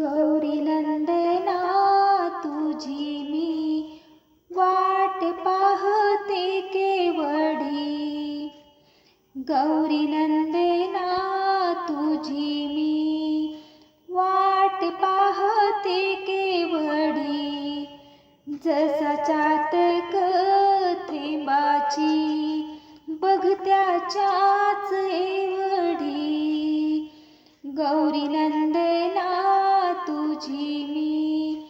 गौरी नंदना तुझी मी वाट पाहते केवडी गौरी नंदना तुझी मी वाट पाहते केवडी जसा चातक थेंबाची बघत्याच्याच एवढी. गौरी नंदना तुझी मी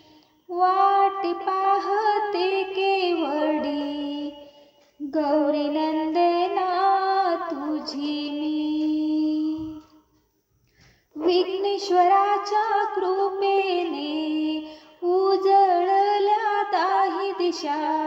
वाट पाहते केवडी. गौरी नंदना तुझी मी विघ्नेश्वराच्या कृपेने उजळल्या दाही दिशा.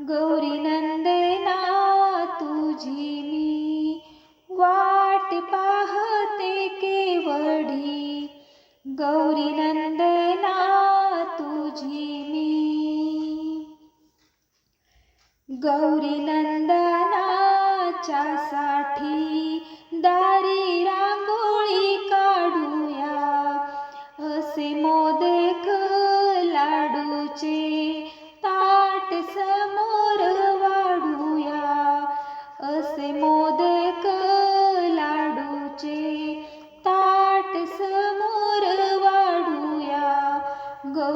गौरी नंदना तुझी मी. वाट पाहते केवडी. गौरी नंदना तुझी मी. गौरी नंदनाच्या साठी दारी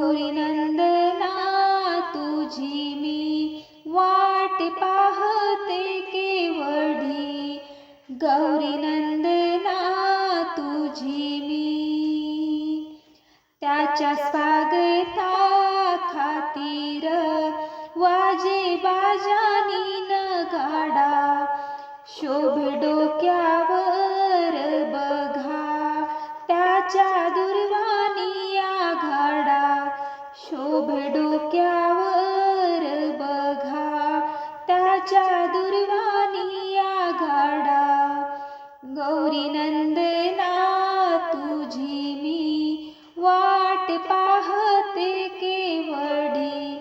गौरी नंदना तुझी मी वाट पाहते केवढी. गौरी नंदना तुझी मी. त्याच्या स्वागता खातीर वाजे बाजानी नगाडा शोभे डोक्यावर बघा. त्याच्या दुर्वानी आघाडा गौरी नंदना तुझी मी वाट पाहते केवडी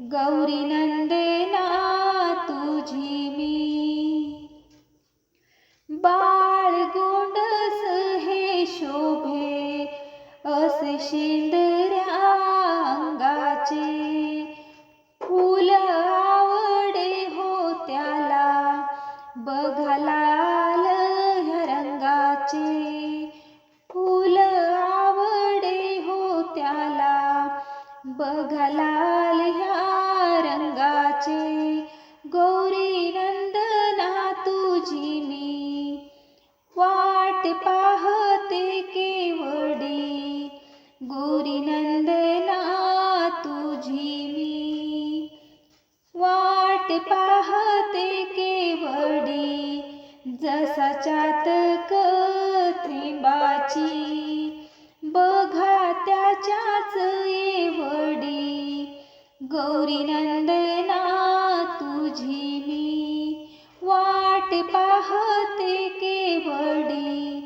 गौरी नंदना तुझी मी. बाळ गोंडस हे शोभे. असे शेंदऱ्या सचातक त्रिंबाची बघा त्याच्याच एवढी. गौरी नंदना तुझी मी वाट पाहते केवडी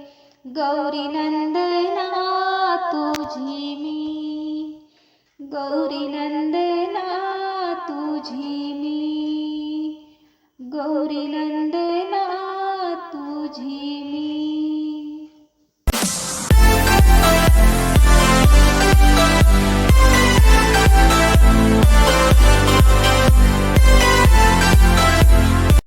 गौरी नंदना तुझी मी गौरी नंदना तुझी मी गौरी नंद